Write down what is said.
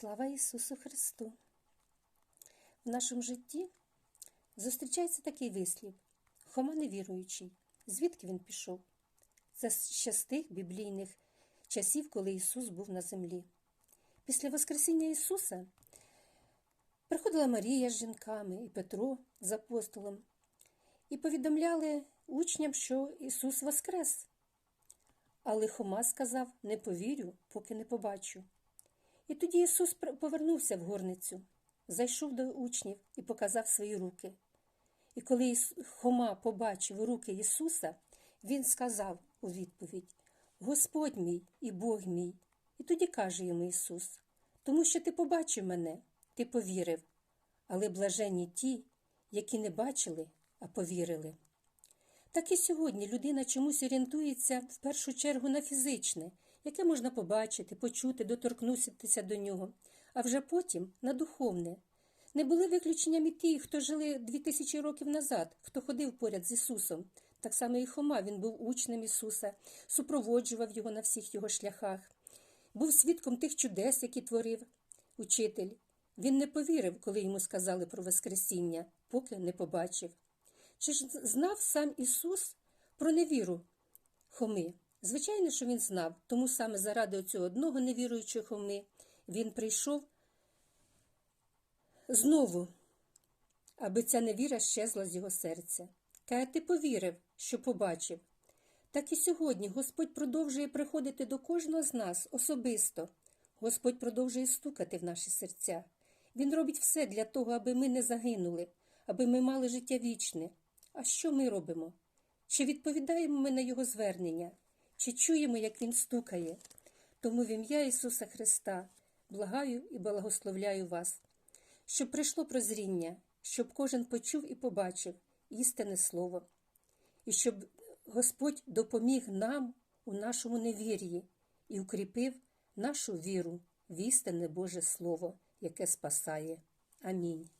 Слава Ісусу Христу! В нашому житті зустрічається такий вислів Хома невіруючий. Звідки він пішов? Це ще з тих біблійних часів, коли Ісус був на землі. Після Воскресіння Ісуса приходила Марія з жінками і Петро з апостолом і повідомляли учням, що Ісус Воскрес. Але Хома сказав: не повірю, поки не побачу. І тоді Ісус повернувся в горницю, зайшов до учнів і показав свої руки. І коли Хома побачив руки Ісуса, Він сказав у відповідь: Господь мій і Бог мій. І тоді каже йому Ісус: Тому що ти побачив мене, ти повірив, але блаженні ті, які не бачили, а повірили. Так і сьогодні людина чомусь орієнтується в першу чергу на фізичне, яке можна побачити, почути, доторкнутися до нього, а вже потім на духовне. Не були виключенням і ті, хто жили дві тисячі років назад, хто ходив поряд з Ісусом. Так само і Хома, він був учнем Ісуса, супроводжував його на всіх його шляхах, був свідком тих чудес, які творив учитель. Він не повірив, коли йому сказали про Воскресіння, поки не побачив. Чи ж знав сам Ісус про невіру Хоми? Звичайно, що він знав, тому саме заради цього одного невіруючого Хоми він прийшов знову, аби ця невіра щезла з його серця. Каже, ти повірив, що побачив. Так і сьогодні Господь продовжує приходити до кожного з нас особисто. Господь продовжує стукати в наші серця. Він робить все для того, аби ми не загинули, аби ми мали життя вічне. А що ми робимо? Чи відповідаємо ми на Його звернення, чи чуємо, як Він стукає? Тому в ім'я Ісуса Христа благаю і благословляю вас, щоб прийшло прозріння, щоб кожен почув і побачив істинне Слово, і щоб Господь допоміг нам у нашому невір'ї і укріпив нашу віру в істинне Боже Слово, яке спасає. Амінь.